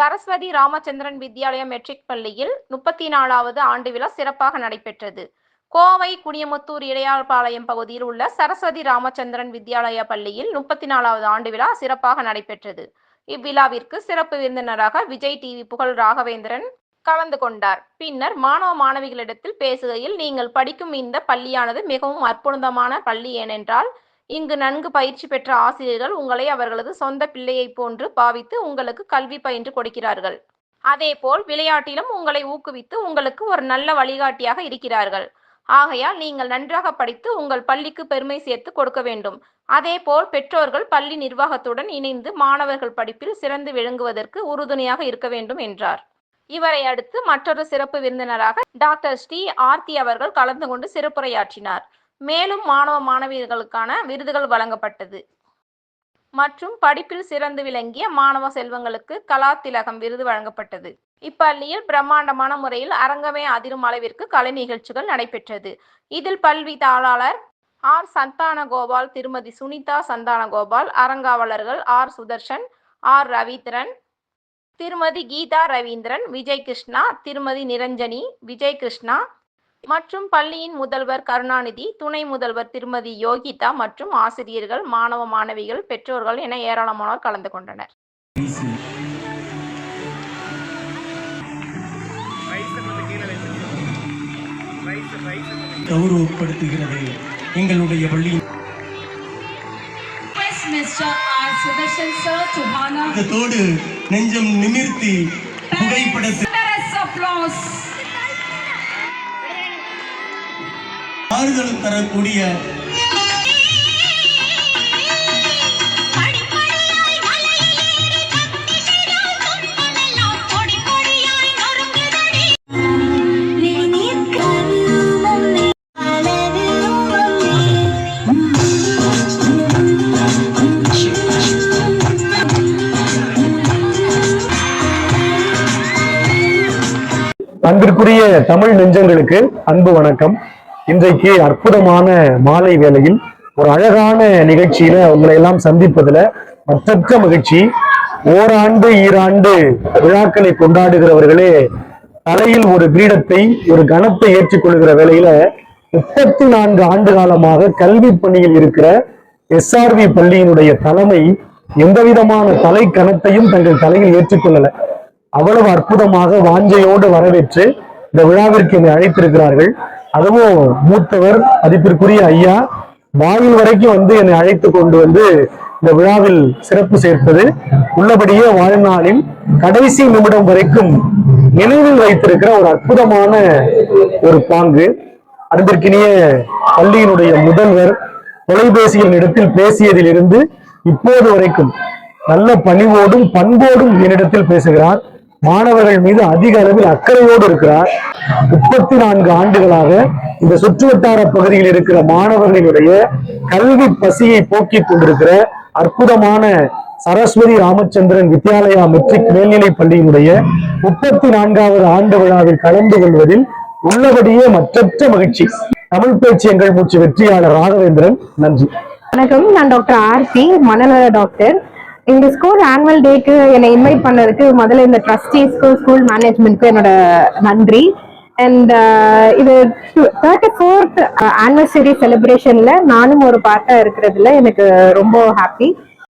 Saraswati Ramachandran Vidyalaya matric பள்ளியில் முப்பத்தி நாலாவது ஆண்டு விழா சிறப்பாக நடைபெற்றது. கோவை குனியமுத்தூர் இடையாள்பாளையம் பகுதியில் உள்ள சரஸ்வதி ராமச்சந்திரன் வித்யாலய பள்ளியில் முப்பத்தி நாலாவது ஆண்டு விழா சிறப்பாக நடைபெற்றது. இவ்விழாவிற்கு சிறப்பு விருந்தினராக விஜய் டிவி புகழ் ராகவேந்திரன் கலந்து கொண்டார். பின்னர் மாணவ மாணவிகளிடத்தில் பேசுகையில் நீங்கள் படிக்கும் இந்த பள்ளியானது மிகவும் அற்புதமான பள்ளி ஏனென்றால் இங்கு நன்கு பயிற்சி பெற்ற ஆசிரியர்கள் உங்களை அவர்களது சொந்த பிள்ளையைப் போன்று பாவித்து உங்களுக்கு கல்வி பயின்று கொடுக்கிறார்கள். அதேபோல் விளையாட்டிலும் உங்களை ஊக்குவித்து உங்களுக்கு ஒரு நல்ல வழிகாட்டியாக இருக்கிறார்கள். ஆகையால் நீங்கள் நன்றாக படித்து உங்கள் பள்ளிக்கு பெருமை சேர்த்து கொடுக்க வேண்டும். அதேபோல் பெற்றோர்கள் பள்ளி நிர்வாகத்துடன் இணைந்து மாணவர்கள் படிப்பில் சிறந்து விளங்குவதற்கு உறுதுணையாக இருக்க வேண்டும் என்றார். இவரை அடுத்து மற்றொரு சிறப்பு விருந்தினராக டாக்டர் ஸ்ரீ ஆர்த்தி அவர்கள் கலந்து கொண்டு சிறப்புரையாற்றினார். மேலும் மாணவ மாணவியர்களுக்கான விருதுகள் வழங்கப்பட்டது. மற்றும் படிப்பில் சிறந்து விளங்கிய மாணவ செல்வங்களுக்கு கலா திலகம் விருது வழங்கப்பட்டது. இப்பள்ளியில் பிரம்மாண்டமான முறையில் அரங்கமே அதிரும் அளவிற்கு கலை நிகழ்ச்சிகள் நடைபெற்றது. இதில் பல்வி தாளாளர் ஆர் சந்தான கோபால் திருமதி சுனிதா சந்தான கோபால் அரங்காவலர்கள் ஆர் சுதர்ஷன் ஆர் ரவீந்திரன் திருமதி கீதா ரவீந்திரன் விஜய் கிருஷ்ணா திருமதி நிரஞ்சனி விஜய் கிருஷ்ணா மற்றும் பள்ளியின் முதல்வர் கருணாநிதி துணை முதல்வர் திருமதி யோகிதா மற்றும் ஆசிரியர்கள் மாணவ மாணவிகள் பெற்றோர்கள் என ஏராளமானோர் கலந்து கொண்டனர் கௌரவப்படுத்துகிறது எங்களுடைய பள்ளியின் Request Mr. R. ரூபம் நீ. அன்பிற்குரிய தமிழ் நெஞ்சங்களுக்கு அன்பு வணக்கம் இன்றைக்கு அற்புதமான மாலை வேளையில் ஒரு அழகான நிகழ்ச்சியில உங்களை எல்லாம் சந்திப்பதுல மற்றற்ற மகிழ்ச்சி. ஓராண்டு ஈராண்டு விழாக்களை கொண்டாடுகிறவர்களே தலையில் ஒரு கிரீடத்தை ஒரு கணத்தை ஏற்றுக்கொள்கிற வேளையில முப்பத்தி நான்கு ஆண்டு காலமாக கல்வி பணியில் இருக்கிற எஸ்ஆர்வி பள்ளியினுடைய தலைமை எந்த விதமான தலை கணத்தையும் தங்கள் தலையில் ஏற்றுக்கொள்ளல. அவ்வளவு அற்புதமாக வாஞ்சையோடு வரவேற்று இந்த விழாவிற்கு என்னை அழைத்திருக்கிறார்கள். அதுவும் மூத்தவர் மதிப்பிற்குரிய ஐயா வாயில் வரைக்கும் வந்து என்னை அழைத்து கொண்டு வந்து இந்த விழாவில் சிறப்பு சேர்ப்பது உள்ளபடியே வாழ்நாளில் கடைசி நிமிடம் வரைக்கும் நினைவில் வைத்திருக்கிற ஒரு அற்புதமான ஒரு பாங்கு. அன்பிற்கினிய பள்ளியினுடைய முதல்வர் தொலைபேசியின் இடத்தில் பேசியதிலிருந்து இப்போது வரைக்கும் நல்ல பணிவோடும் பண்போடும் என்னிடத்தில் பேசுகிறார். மாணவர்கள் மீது அதிக அளவில் அக்கறையோடு இருக்கிறார். முப்பத்தி நான்கு ஆண்டுகளாக இந்த சுற்றுவட்டார பகுதியில் இருக்கிற மாணவர்களுடைய கல்வி பசியை போக்கிக் கொண்டிருக்கிற அற்புதமான சரஸ்வதி ராமச்சந்திரன் வித்யாலயா மெட்ரிக் மேல்நிலை பள்ளியினுடைய முப்பத்தி நான்காவது ஆண்டு விழாவில் கலந்து கொள்வதில் உள்ளபடியே மற்றற்ற மகிழ்ச்சி. தமிழ் பேச்சு எங்கள் மூச்சு வெற்றியாளர் ராகவேந்திரன் நன்றி. வணக்கம். நான் டாக்டர் ஆர்த்தி மனநல டாக்டர். இந்த ஸ்கூல் ஆனுவல் டேக்கு என்னை இன்வைட் பண்ணதுக்கு முதல்ல இந்த ட்ரஸ்டீஸ்க்கு ஸ்கூல் மேனேஜ்மெண்ட்க்கு என்னோட நன்றி. அண்ட் uh, இது தேர்ட்டி ஃபோர்த் ஆனிவர்சரி செலிப்ரேஷன்ல நானும் ஒரு பார்ட்டா இருக்கிறதுல எனக்கு ரொம்ப ஹாப்பி